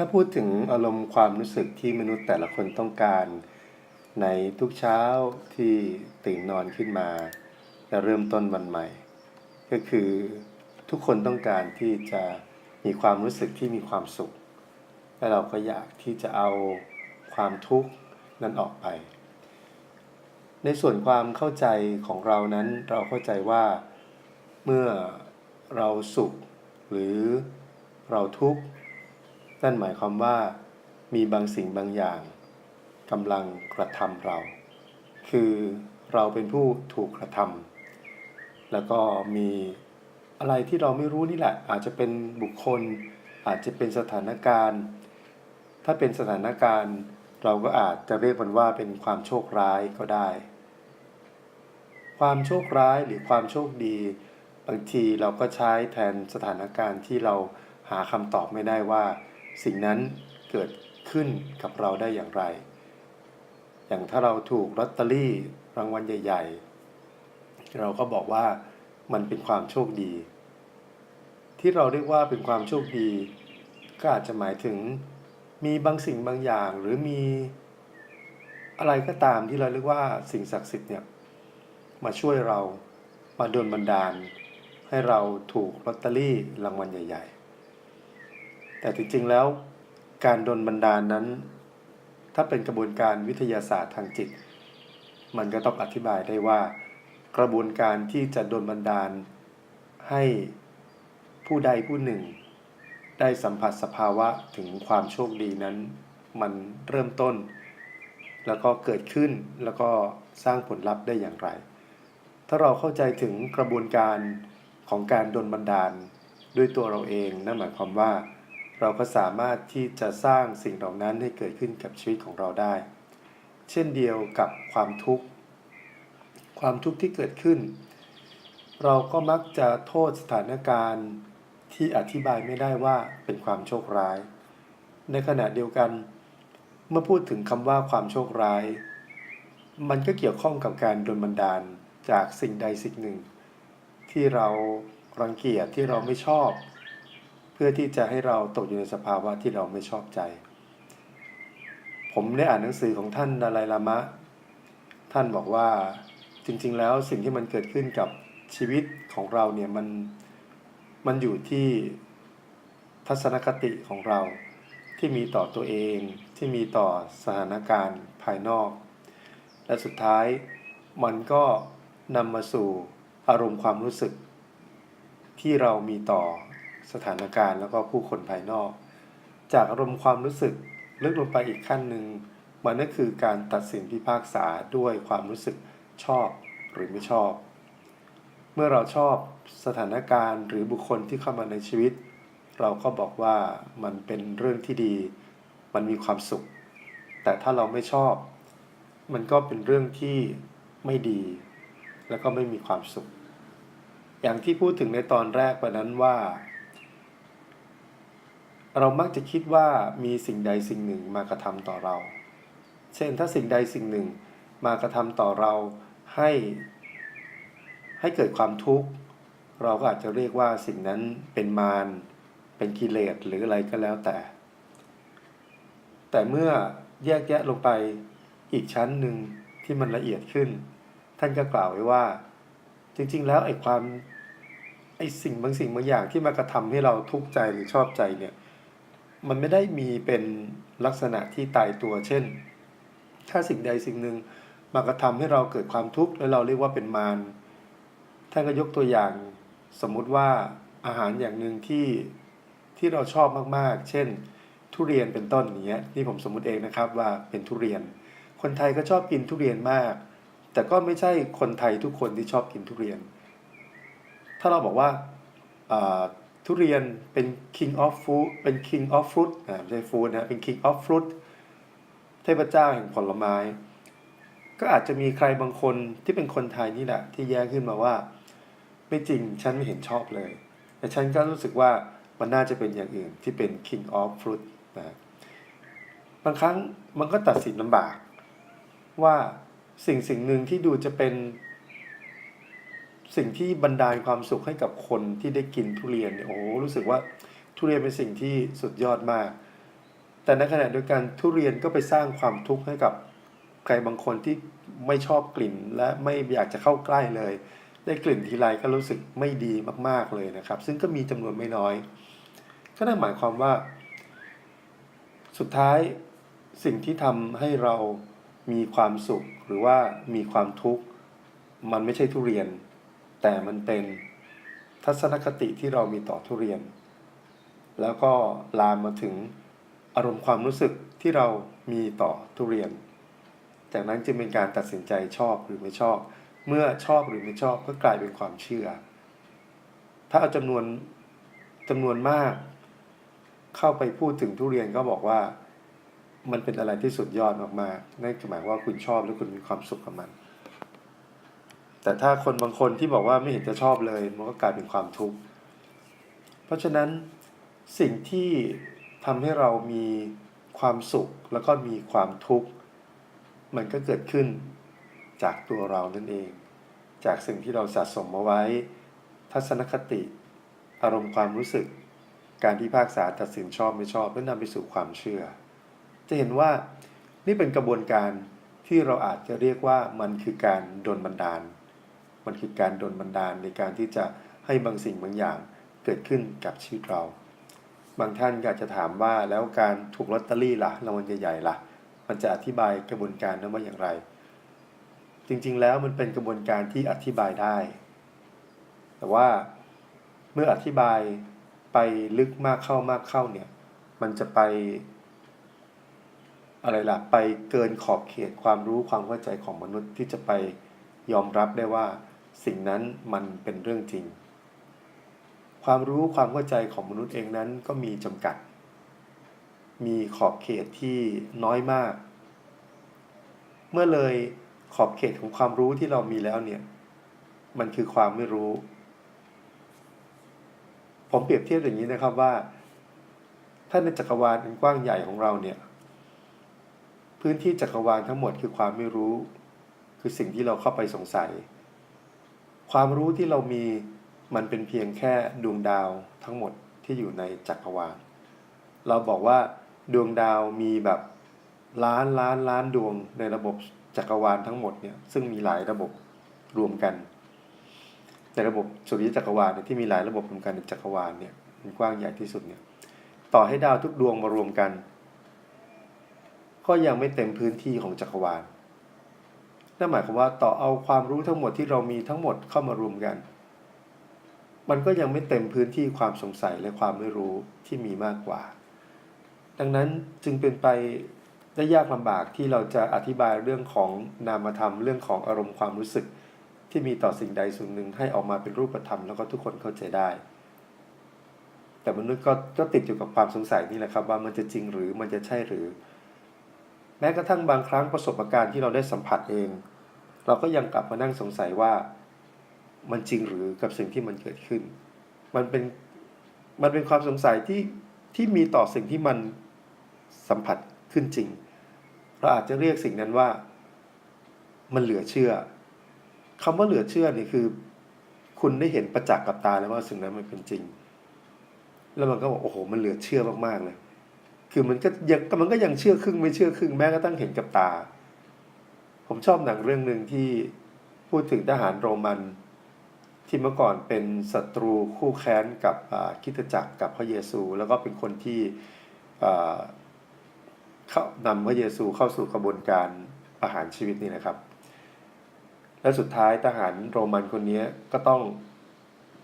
ถ้าพูดถึงอารมณ์ความรู้สึกที่มนุษย์แต่ละคนต้องการ ในทุกเช้าที่ตื่นนอนขึ้นมาและเริ่มต้นวันใหม่ ก็คือทุกคนต้องการที่จะมีความรู้สึกที่มีความสุข และเราก็อยากที่จะเอาความทุกข์นั้นออกไป ในส่วนความเข้าใจของเรานั้นเราเข้าใจว่าเมื่อเราสุข หรือเราทุกข์ นั่นหมายความว่ามีบางสิ่งบางอย่างกำลังกระทำเรา คือเราเป็นผู้ถูกกระทำแล้วก็มีอะไรที่เราไม่รู้นี่แหละ อาจจะเป็นบุคคล อาจจะเป็นสถานการณ์ ถ้าเป็นสถานการณ์ เราก็อาจจะเรียกมันว่าเป็นความโชคร้ายก็ได้ ความโชคร้ายหรือความโชคดี บางทีเราก็ใช้แทนสถานการณ์ที่เราหาคำตอบไม่ได้ว่า สิ่งนั้นเกิดขึ้นกับเราได้อย่างไร อย่างถ้าเราถูกลอตเตอรี่รางวัลใหญ่ ๆ เราก็บอกว่ามันเป็นความโชคดี ที่เราเรียกว่าเป็นความโชคดี ก็อาจจะหมายถึงมีบางสิ่งบางอย่างหรือมีอะไรก็ตามที่เราเรียกว่าสิ่งศักดิ์สิทธิ์เนี่ยมาช่วยเรามาดลบันดาล ให้เราถูกลอตเตอรี่รางวัลใหญ่ ๆ แต่จริงๆแล้วการดลบันดาลนั้น ถ้าเป็นกระบวนการวิทยาศาสตร์ทางจิต มันก็ต้องอธิบายได้ว่า กระบวนการที่จะดลบันดาล ให้ผู้ใดผู้หนึ่ง ได้สัมผัสสภาวะถึงความโชคดีนั้น มันเริ่มต้น แล้วก็เกิดขึ้นแล้วก็สร้างผลลัพธ์ได้อย่างไร ถ้าเราเข้าใจถึงกระบวนการของการดลบันดาลด้วยตัวเราเองนั่นหมายความว่า เราก็สามารถที่จะสร้างสิ่งเหล่านั้นให้เกิดขึ้นกับชีวิตของเราได้ เช่นเดียวกับความทุกข์ ความทุกข์ที่เกิดขึ้น เราก็มักจะโทษสถานการณ์ที่อธิบายไม่ได้ว่าเป็นความโชคร้าย ในขณะเดียวกัน เมื่อพูดถึงคำว่าความโชคร้าย มันก็เกี่ยวข้องกับการโดนบันดาลจากสิ่งใดสิ่งหนึ่ง ที่เรารังเกียจที่เราไม่ชอบ พื่อที่จะให้เราตกอยู่ในสภาวะที่เราไม่ชอบใจ ผมได้อ่านหนังสือของท่านดาไลลามะ ท่านบอกว่าจริงๆ แล้วสิ่งที่มันเกิดขึ้นกับชีวิตของเราเนี่ยมันมันอยู่ที่ทัศนคติของเราที่มีต่อตัวเองที่มีต่อสถานการณ์ภายนอก และสุดท้ายมันก็นำมาสู่อารมณ์ความรู้สึกที่เรามีต่อ สถานการณ์แล้วก็ผู้คนภายนอก จากอารมณ์ความรู้สึกลึกลงไปอีกขั้นหนึ่งมันก็คือการตัดสินพิพากษาด้วยความรู้สึกชอบหรือไม่ชอบ เมื่อเราชอบสถานการณ์หรือบุคคลที่เข้ามาในชีวิต เราก็บอกว่ามันเป็นเรื่องที่ดี มันมีความสุข แต่ถ้าเราไม่ชอบ มันก็เป็นเรื่องที่ไม่ดี แล้วก็ไม่มีความสุข อย่างที่พูดถึงในตอนแรกไปนั้นว่า เรามักจะคิดว่ามีสิ่งใดสิ่งหนึ่งมากระทำต่อเรา เช่นถ้าสิ่งใดสิ่งหนึ่งมากระทำต่อเราให้ ให้เกิดความทุกข์ เราก็อาจจะเรียกว่าสิ่งนั้นเป็นมารเป็นกิเลสหรืออะไรก็แล้วแต่ แต่เมื่อแยกแยะลงไปอีกชั้นหนึ่งที่มันละเอียดขึ้น ท่านก็กล่าวไว้ว่า จริง ๆ แล้วไอ้ความไอ้สิ่งบางสิ่งบางอย่างที่มากระทำให้เราทุกข์ใจหรือชอบใจเนี่ย มันไม่ได้มีเป็นลักษณะที่ตายตัว เช่น ถ้าสิ่งใดสิ่งหนึ่งมากระทำให้เราเกิดความทุกข์แล้วเราเรียกว่าเป็นมารท่านก็ยกตัวอย่าง สมมุติว่าอาหารอย่างหนึ่งที่ที่เราชอบมากๆ เช่น ทุเรียนเป็นต้นอย่างเงี้ยนี่ผมสมมติเองนะครับว่าเป็นทุเรียน คนไทยก็ชอบกินทุเรียนมาก แต่ก็ไม่ใช่คนไทยทุกคนที่ชอบกินทุเรียน ถ้าเราบอกว่าอ่า ทุเรียนเป็น king of fruit เป็น king of fruit อ่าไม่ใช่ fruit นะเป็น king of fruit เทพเจ้าแห่งผลไม้ ก็อาจจะมีใครบางคนที่เป็นคนไทยนี่แหละ ที่แย้งขึ้นมาว่า ไม่จริงฉันไม่เห็นชอบเลย แต่ฉันก็รู้สึกว่ามันน่าจะเป็นอย่างอื่นที่เป็น king of fruit นะบางครั้งมันก็ตัดสินลำบาก ว่าสิ่งสิ่งหนึ่งที่ดูจะเป็น สิ่งที่บรรดาลความสุขให้กับคนที่ได้กินทุเรียนเนี่ยโอ้โหรู้สึกว่าทุเรียนเป็นสิ่งที่สุดยอดมาก แต่ในขณะเดียวกันทุเรียนก็ไปสร้างความทุกข์ให้กับใครบางคนที่ไม่ชอบกลิ่น และไม่อยากจะเข้าใกล้เลย ได้กลิ่นทีไรก็รู้สึกไม่ดีมากๆเลยนะครับ ซึ่งก็มีจำนวนไม่น้อย ก็นั่นหมายความว่า สุดท้ายสิ่งที่ทำให้เรามีความสุขหรือว่ามีความทุกข์มันไม่ใช่ทุเรียน แต่มันเป็นทัศนคติที่เรามีต่อทุเรียน แล้วก็ลามมาถึงอารมณ์ความรู้สึกที่เรามีต่อทุเรียน จากนั้นจึงเป็นการตัดสินใจชอบหรือไม่ชอบ เมื่อชอบหรือไม่ชอบก็กลายเป็นความเชื่อ ถ้าเอาจำนวนจำนวนมาก เข้าไปพูดถึงทุเรียนก็บอกว่า มันเป็นอะไรที่สุดยอดมากๆนั่นหมายว่าคุณชอบและคุณมีความสุขกับมัน แต่ถ้าคนบางคนที่บอกว่าไม่เห็นจะชอบเลย มันก็กลายเป็นความทุกข์เพราะฉะนั้นสิ่งที่ทำให้เรามีความสุขแล้วก็มีความทุกข์มันก็เกิดขึ้นจากตัวเรานั่นเอง จากสิ่งที่เราสะสมมาไว้ ทัศนคติ อารมณ์ความรู้สึก การที่ภาคษาตัดสินชอบไม่ชอบแล้วนำไปสู่ความเชื่อ จะเห็นว่านี่เป็นกระบวนการที่เราอาจจะเรียกว่ามันคือการโดนบันดาล มันคือการโดนบันดาลในการที่จะให้บางสิ่งบางอย่างเกิดขึ้นกับชีวิตเรา บางท่านก็อาจจะถามว่าแล้วการถูกลอตเตอรี่ล่ะรางวัลใหญ่ๆล่ะ มันจะอธิบายกระบวนการนั้นว่าอย่างไร จริงๆแล้วมันเป็นกระบวนการที่อธิบายได้ แต่ว่าเมื่ออธิบายไปลึกมากเข้ามากเข้าเนี่ย มันจะไปอะไรล่ะ ไปเกินขอบเขตความรู้ความเข้าใจของมนุษย์ที่จะไปยอมรับได้ว่า สิ่งนั้นมันเป็นเรื่องจริง ความรู้ความเข้าใจของมนุษย์เองนั้นก็มีจำกัด มีขอบเขตที่น้อยมาก เมื่อเลยขอบเขตของความรู้ที่เรามีแล้วเนี่ย มันคือความไม่รู้ ผมเปรียบเทียบอย่างนี้นะครับว่า ถ้าในจักรวาลอันกว้างใหญ่ของเราเนี่ย พื้นที่จักรวาลทั้งหมดคือความไม่รู้ คือสิ่งที่เราเข้าไปสงสัย ความรู้ที่เรามีมันเป็นเพียงแค่ดวงดาวทั้งหมดที่อยู่ในจักรวาล เราบอกว่าดวงดาวมีแบบล้านล้านล้านดวงในระบบจักรวาลทั้งหมดเนี่ยซึ่งมีหลายระบบรวมกัน ในระบบสุริยจักรวาลเนี่ยที่มีหลายระบบรวมกันในจักรวาลเนี่ยมันกว้างใหญ่ที่สุดเนี่ยต่อให้ดาวทุกดวงมารวมกัน ก็ยังไม่เต็มพื้นที่ของจักรวาล นั่นหมายความว่าต่อเอาความรู้ทั้งหมดที่เรามีทั้งหมดเข้ามารวมกัน มันก็ยังไม่เต็มพื้นที่ความสงสัยและความไม่รู้ที่มีมากกว่า ดังนั้นจึงเป็นไปได้ยากลำบากที่เราจะอธิบายเรื่องของนามธรรมเรื่องของอารมณ์ความรู้สึก ที่มีต่อสิ่งใดสิ่งหนึ่งให้ออกมาเป็นรูปธรรมแล้วก็ทุกคนเข้าใจได้ แต่มนุษย์ก็ก็ติดอยู่กับความสงสัยนี่แหละครับว่ามันจะจริงหรือมันจะใช่หรือ แม้กระทั่งบางครั้งประสบการณ์ที่เราได้สัมผัสเอง เราก็ยังกลับมานั่งสงสัยว่ามันจริงหรือกับสิ่งที่มันเกิดขึ้น มันเป็นมันเป็นความสงสัยที่ที่มีต่อสิ่งที่มันสัมผัสขึ้นจริง เราอาจจะเรียกสิ่งนั้นว่า มันเหลือเชื่อคำว่าเหลือเชื่อนี่คือ คุณได้เห็นประจักษ์กับตาแล้วว่าสิ่งนั้นมันเป็นจริง แล้วมันก็บอกโอ้โห มันเหลือเชื่อมากๆเลย คือมันก็ยังมันก็ยังเชื่อครึ่งไม่เชื่อครึ่งแม้กระทั่งเห็นกับตา ผมชอบหนังเรื่องหนึ่งที่พูดถึงทหารโรมันที่เมื่อก่อนเป็นศัตรูคู่แค้นกับคริดจักรกับพระเยซู แล้วก็เป็นคนที่เข้านำพระเยซูเข้าสู่กระบวนการประหารชีวิตนี่นะครับ และสุดท้ายทหารโรมันคนนี้ก็ต้อง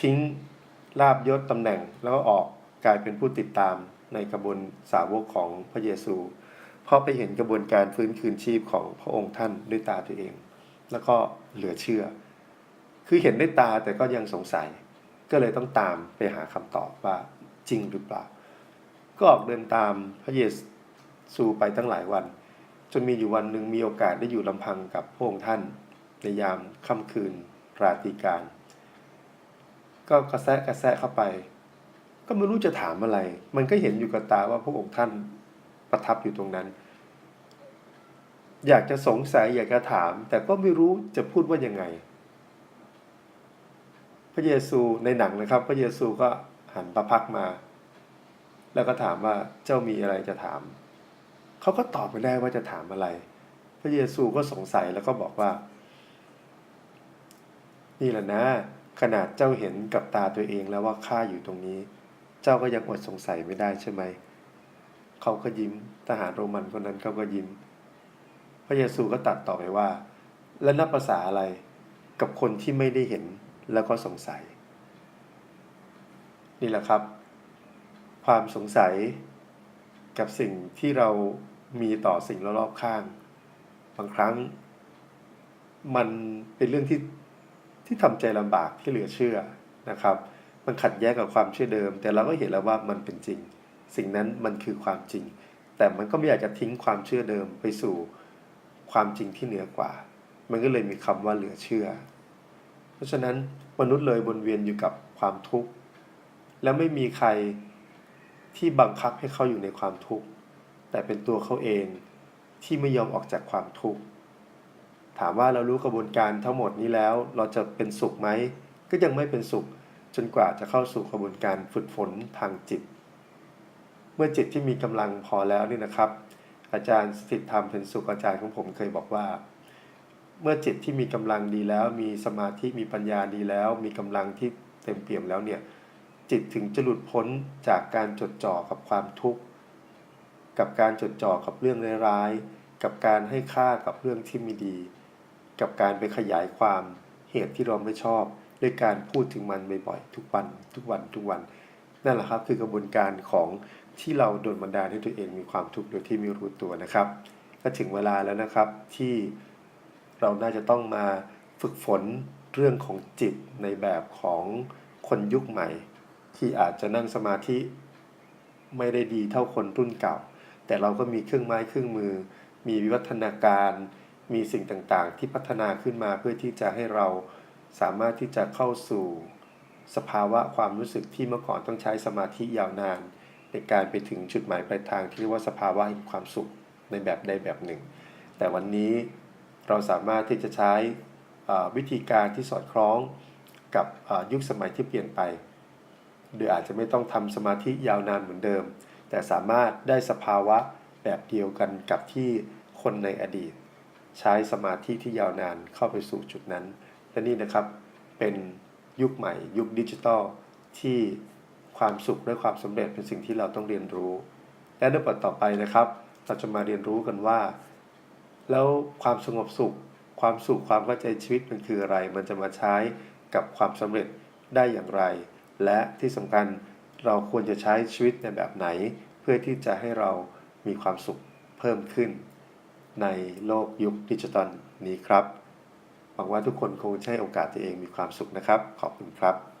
ทิ้งลาบยศตำแหน่งแล้วก็ออกกลายเป็นผู้ติดตาม ในกระบวนสาวกของพระเยซู เพราะไปเห็นกระบวนการฟื้นคืนชีพของพระองค์ท่านด้วยตาตัวเอง แล้วก็เหลือเชื่อ คือเห็นด้วยตาแต่ก็ยังสงสัย ก็เลยต้องตามไปหาคำตอบว่าจริงหรือเปล่า ก็ออกเดินตามพระเยซูไปตั้งหลายวัน จนมีอยู่วันหนึ่งมีโอกาสได้อยู่ลำพังกับพระองค์ท่าน ในยามค่ำคืนราตรีการ ก็กระแซะกระแซะเข้าไป ก็ไม่รู้จะถามอะไร มันก็เห็นอยู่กับตาว่าพระองค์ท่านประทับอยู่ตรงนั้น อยากจะสงสัยอยากจะถาม แต่ก็ไม่รู้จะพูดว่ายังไง พระเยซูในหนังนะครับ พระเยซูก็หันพระพักมา แล้วก็ถามว่าเจ้ามีอะไรจะถาม เขาก็ตอบไม่ได้ว่าจะถามอะไร พระเยซูก็สงสัยแล้วก็บอกว่า นี่แหละนะขนาดเจ้าเห็นกับตาตัวเองแล้วว่าข้าอยู่ตรงนี้ จ้าก็ยังอดสงสัยไม่ได้ใช่ไหม เขาก็ยิ้ม ทหารโรมันคนนั้นเขาก็ยิ้ม พระเยซูก็ตัดต่อไปว่า และนับภาษาอะไรกับคนที่ไม่ได้เห็นแล้วก็สงสัย นี่แหละครับ ความสงสัยกับสิ่งที่เรามีต่อสิ่งรอบข้าง บางครั้ง มันเป็นเรื่องที่ที่ทำใจลำบากที่เหลือเชื่อนะครับ มันขัดแย้งกับความเชื่อเดิม แต่เราก็เห็นแล้วว่ามันเป็นจริง สิ่งนั้นมันคือความจริง แต่มันก็ไม่อยากจะทิ้งความเชื่อเดิมไปสู่ความจริงที่เหนือกว่า มันก็เลยมีคำว่าเหลือเชื่อ เพราะฉะนั้นมนุษย์เลยวนเวียนอยู่กับความทุกข์ และไม่มีใครที่บังคับให้เขาอยู่ในความทุกข์ แต่เป็นตัวเขาเองที่ไม่ยอมออกจากความทุกข์ ถามว่าเรารู้กระบวนการทั้งหมดนี้แล้ว เราจะเป็นสุขไหม ก็ยังไม่เป็นสุข จนกว่าจะเข้าสู่กระบวนการฝึกฝนทางจิต เมื่อจิตที่มีกำลังพอแล้วนี่นะครับ อาจารย์สถิตธรรมเป็นสุขอาจารย์ของผมเคยบอกว่า เมื่อจิตที่มีกำลังดีแล้ว มีสมาธิมีปัญญาดีแล้ว มีกำลังที่เต็มเปี่ยมแล้วเนี่ยจิตถึงจะหลุดพ้นจากการจดจ่อกับความทุกข์กับการจดจ่อกับเรื่องร้ายๆกับการให้ค่ากับเรื่องที่ไม่ดี กับการไปขยายความเหตุที่เราไม่ชอบ ด้วยการพูดถึงมันบ่อยๆทุกวันทุกวันทุกวัน นั่นแหละครับคือกระบวนการของที่เราโดนบันดาลให้ตัวเองมีความทุกข์โดยที่ไม่รู้ตัวนะครับก็ถึงเวลาแล้วนะครับที่เราน่าจะต้องมาฝึกฝนเรื่องของจิตในแบบของคนยุคใหม่ ที่อาจจะนั่งสมาธิไม่ได้ดีเท่าคนรุ่นเก่า แต่เราก็มีเครื่องไม้เครื่องมือ มีวิวัฒนาการ มีสิ่งต่างๆ ที่พัฒนาขึ้นมาเพื่อที่จะให้เรา สามารถที่จะเข้าสู่สภาวะความรู้สึกที่เมื่อก่อนต้องใช้สมาธิยาวนาน ในการไปถึงจุดหมายปลายทางที่เรียกว่าสภาวะแห่งความสุขในแบบใดแบบหนึ่ง แต่วันนี้เราสามารถที่จะใช้วิธีการที่สอดคล้องกับยุคสมัยที่เปลี่ยนไป โดยอาจจะไม่ต้องทำสมาธิยาวนานเหมือนเดิม แต่สามารถได้สภาวะแบบเดียวกันกับที่คนในอดีต ใช้สมาธิที่ยาวนานเข้าไปสู่จุดนั้น และนี่นะครับเป็นยุคใหม่ ยุคดิจิทัลที่ความสุขและความสำเร็จเป็นสิ่งที่เราต้องเรียนรู้ และในบทต่อไปนะครับ เราจะมาเรียนรู้กันว่า แล้วความสงบสุข ความสุขความเข้าใจชีวิตมันคืออะไร มันจะมาใช้กับความสำเร็จได้อย่างไร และที่สำคัญเราควรจะใช้ชีวิตในแบบไหน เพื่อที่จะให้เรามีความสุขเพิ่มขึ้น ในโลกยุคดิจิตอลนี้ครับ หวังว่าทุกคนคงใช้โอกาสตัวเองมีความสุขนะครับ ขอบคุณครับ